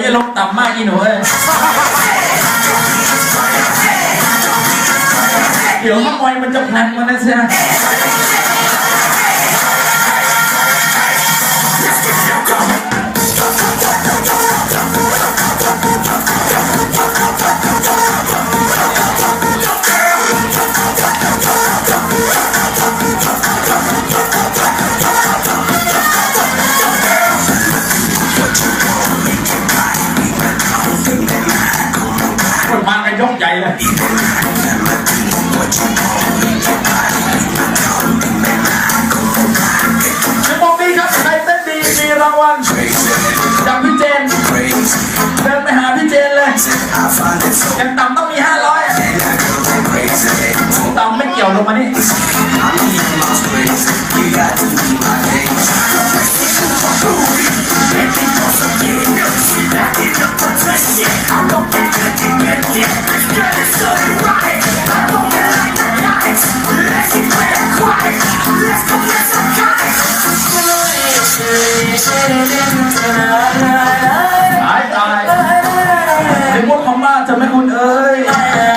อย่าลงต่ำมากอีหนูเอ้ยเดี๋ยวข้ามอยมันจะพลันมันนะเสีย มากันยกใหญ่เลยจะบอกดีครับใครเต้นดีมีรางวัลจากพี่เจนเดินไปหาพี่เจนเลยยังต่ำต้องมีห้าร้อยต่ำไม่เกี่ยวลงมานี่ Yeah.